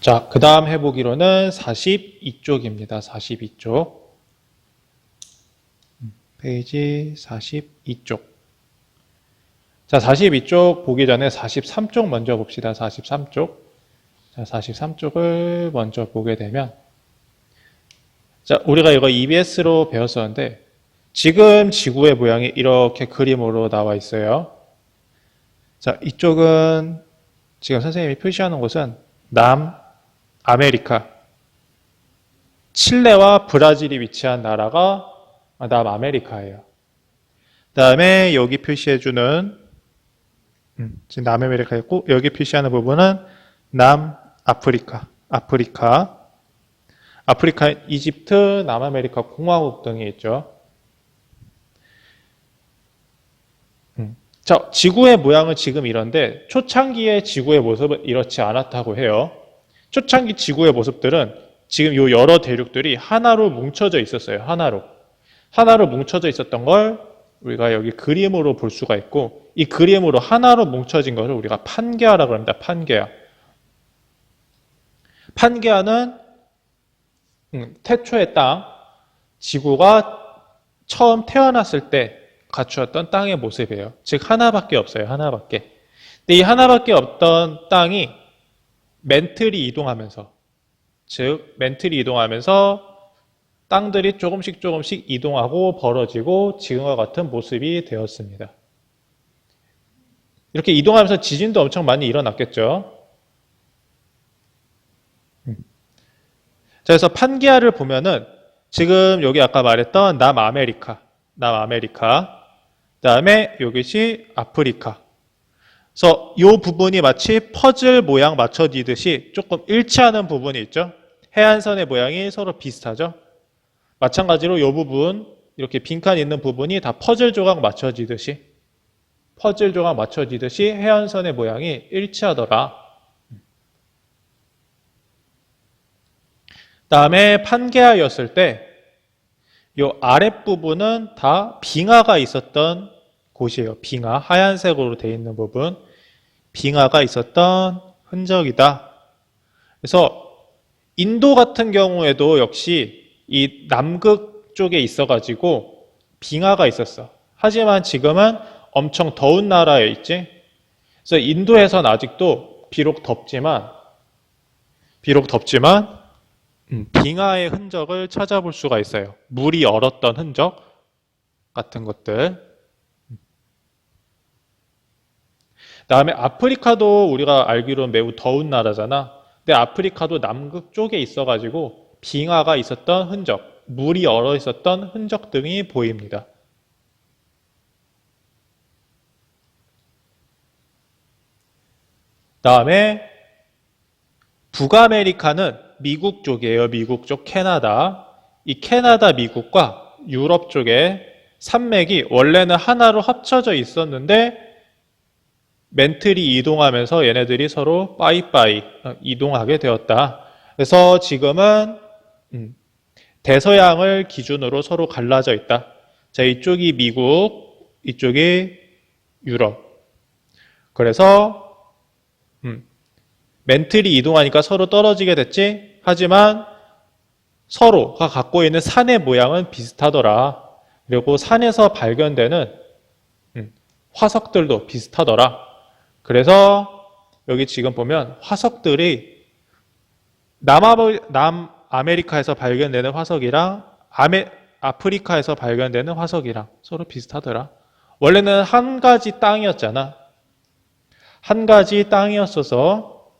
자, 그 다음 해보기로는 42쪽입니다. 42쪽. 페이지 42쪽. 자, 42쪽 보기 전에 43쪽 먼저 봅시다. 43쪽. 자, 43쪽을 먼저 보게 되면 자, 우리가 이거 EBS로 배웠었는데 지금 지구의 모양이 이렇게 그림으로 나와 있어요. 자, 이쪽은 지금 선생님이 표시하는 곳은 남 아메리카. 칠레와 브라질이 위치한 나라가 남아메리카예요. 다음에 여기 표시해주는 음, 지금 남아메리카 있고 여기 표시하는 부분은 남아프리카, 아프리카, 아프리카, 이집트, 남아메리카 공화국 등이 있죠. 음, 자, 지구의 모양은 지금 이런데 초창기의 지구의 모습은 이렇지 않았다고 해요. 초창기 지구의 모습들은 지금 요 여러 대륙들이 하나로 뭉쳐져 있었어요. 하나로. 하나로 뭉쳐져 있었던 걸 우리가 여기 그림으로 볼 수가 있고 이 그림으로 하나로 뭉쳐진 것을 우리가 판게아라고 합니다. 판게아. 판게아는 음, 태초의 땅, 지구가 처음 태어났을 때 갖추었던 땅의 모습이에요. 즉 하나밖에 없어요. 하나밖에. 근데 이 하나밖에 없던 땅이 멘틀이 이동하면서 즉 멘틀이 이동하면서 땅들이 조금씩 조금씩 이동하고 벌어지고 지금과 같은 모습이 되었습니다. 이렇게 이동하면서 지진도 엄청 많이 일어났겠죠. 음. 자, 그래서 판게아를 보면은 지금 여기 아까 말했던 남아메리카, 남아메리카, 그 다음에 여기시 아프리카. 그래서 이 부분이 마치 퍼즐 모양 맞춰지듯이 조금 일치하는 부분이 있죠. 해안선의 모양이 서로 비슷하죠. 마찬가지로 이 부분 이렇게 빈칸 있는 부분이 다 퍼즐 조각 맞춰지듯이 퍼즐 조각 맞춰지듯이 해안선의 모양이 일치하더라. 다음에 판게아였을 때 이 아랫부분은 다 빙하가 있었던 곳이에요. 빙하, 하얀색으로 되어 있는 부분. 빙하가 있었던 흔적이다. 그래서 인도 같은 경우에도 역시 이 남극 쪽에 있어가지고 빙하가 있었어. 하지만 지금은 엄청 더운 나라에 있지. 그래서 인도에선 아직도 비록 덥지만, 비록 덥지만, 음, 빙하의 흔적을 찾아볼 수가 있어요. 물이 얼었던 흔적 같은 것들. 다음에 아프리카도 우리가 알기로는 매우 더운 나라잖아. 근데 아프리카도 남극 쪽에 있어가지고 빙하가 있었던 흔적, 물이 얼어 있었던 흔적 등이 보입니다. 다음에 북아메리카는 미국 쪽이에요. 미국 쪽 캐나다. 이 캐나다 미국과 유럽 쪽에 산맥이 원래는 하나로 합쳐져 있었는데 멘틀이 이동하면서 얘네들이 서로 빠이빠이 이동하게 되었다. 그래서 지금은 음, 대서양을 기준으로 서로 갈라져 있다. 자, 이쪽이 미국, 이쪽이 유럽. 그래서 음, 멘틀이 이동하니까 서로 떨어지게 됐지. 하지만 서로가 갖고 있는 산의 모양은 비슷하더라. 그리고 산에서 발견되는 음, 화석들도 비슷하더라. 그래서 여기 지금 보면 화석들이 남아메리카에서 발견되는 화석이랑 아메, 아프리카에서 발견되는 화석이랑 서로 비슷하더라. 원래는 한 가지 땅이었잖아. 한 가지 땅이었어서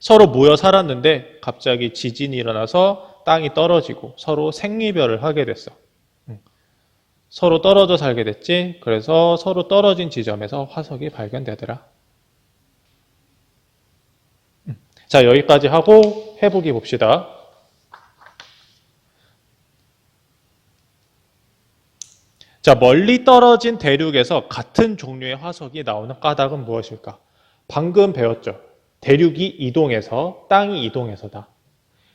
서로 모여 살았는데 갑자기 지진이 일어나서 땅이 떨어지고 서로 생리별을 하게 됐어. 서로 떨어져 살게 됐지. 그래서 서로 떨어진 지점에서 화석이 발견되더라. 음. 자, 여기까지 하고 해보기 봅시다. 자, 멀리 떨어진 대륙에서 같은 종류의 화석이 나오는 까닭은 무엇일까? 방금 배웠죠. 대륙이 이동해서, 땅이 이동해서다.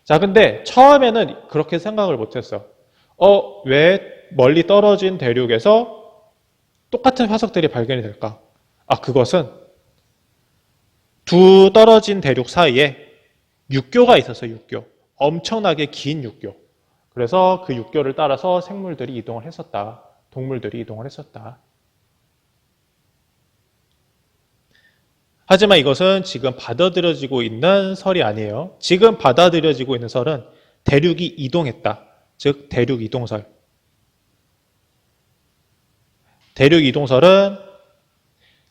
자, 근데 처음에는 그렇게 생각을 못했어. 어, 왜 멀리 떨어진 대륙에서 똑같은 화석들이 발견이 될까? 아, 그것은 두 떨어진 대륙 사이에 육교가 있었어요, 육교. 엄청나게 긴 육교. 그래서 그 육교를 따라서 생물들이 이동을 했었다. 동물들이 이동을 했었다. 하지만 이것은 지금 받아들여지고 있는 설이 아니에요. 지금 받아들여지고 있는 설은 대륙이 이동했다. 즉, 대륙 이동설. 대륙 이동설은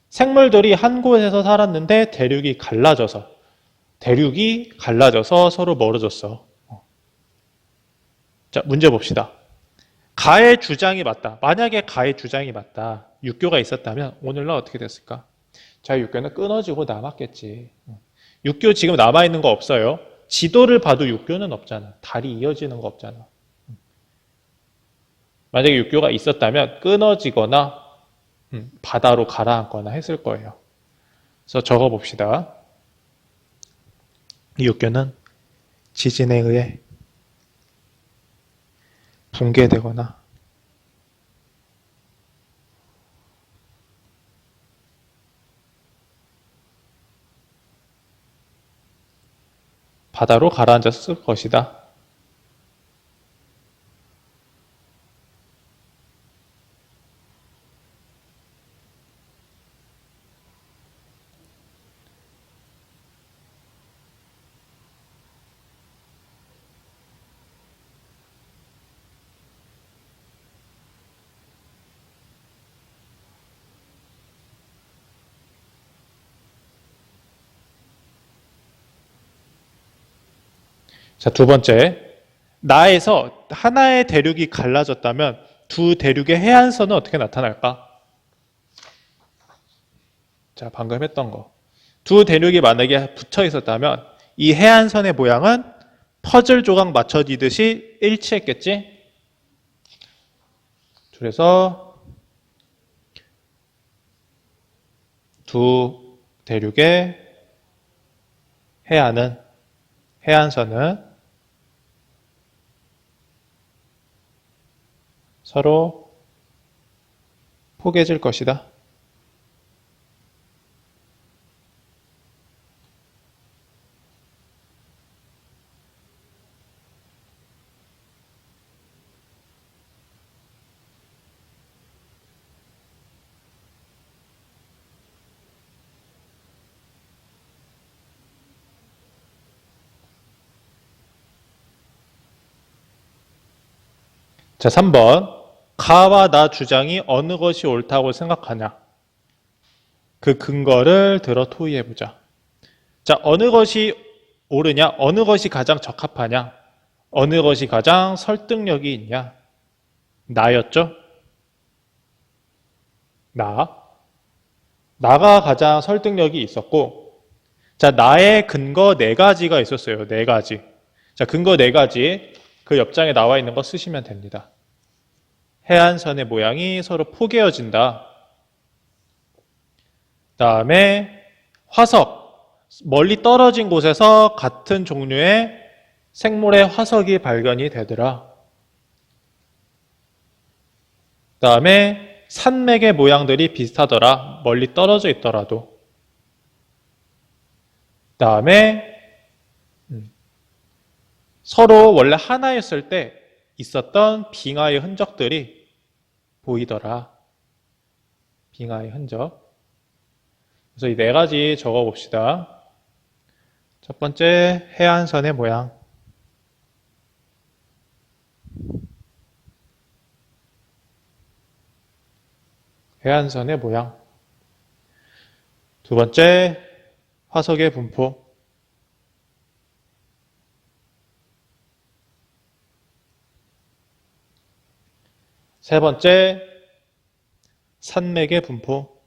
생물들이 한 곳에서 살았는데 대륙이 갈라져서 대륙이 갈라져서 서로 멀어졌어. 자, 문제 봅시다. 가의 주장이 맞다. 만약에 가의 주장이 맞다. 육교가 있었다면 오늘날 어떻게 됐을까? 자, 육교는 끊어지고 남았겠지. 육교 지금 남아있는 거 없어요. 지도를 봐도 육교는 없잖아. 달이 이어지는 거 없잖아. 만약에 육교가 있었다면 끊어지거나 음, 바다로 가라앉거나 했을 거예요. 그래서 적어 봅시다. 이 육교는 지진에 의해 붕괴되거나 바다로 가라앉았을 것이다. 자, 두 번째. 나에서 하나의 대륙이 갈라졌다면 두 대륙의 해안선은 어떻게 나타날까? 자, 방금 했던 거. 두 대륙이 만약에 붙어 있었다면 이 해안선의 모양은 퍼즐 조각 맞춰지듯이 일치했겠지? 그래서 두 대륙의 해안은 해안선은 서로 포개질 것이다. 자, 3번. 가와 나 주장이 어느 것이 옳다고 생각하냐? 그 근거를 들어 토의해 보자. 자, 어느 것이 옳으냐? 어느 것이 가장 적합하냐? 어느 것이 가장 설득력이 있냐? 나였죠? 나. 나가 가장 설득력이 있었고, 자, 나의 근거 네 가지가 있었어요. 네 가지. 자, 근거 네 가지. 그 옆장에 나와 있는 거 쓰시면 됩니다. 해안선의 모양이 서로 포개어진다. 다음에 화석. 멀리 떨어진 곳에서 같은 종류의 생물의 화석이 발견이 되더라. 다음에 산맥의 모양들이 비슷하더라. 멀리 떨어져 있더라도. 다음에 서로 원래 하나였을 때 있었던 빙하의 흔적들이 보이더라. 빙하의 흔적. 그래서 이 네 가지 적어 봅시다. 첫 번째, 해안선의 모양. 해안선의 모양. 두 번째, 화석의 분포. 세 번째, 산맥의 분포.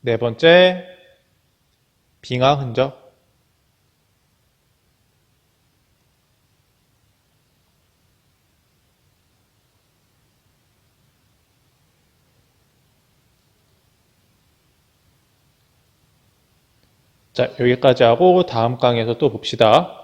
네 번째, 빙하 흔적. 자, 여기까지 하고 다음 강에서 또 봅시다.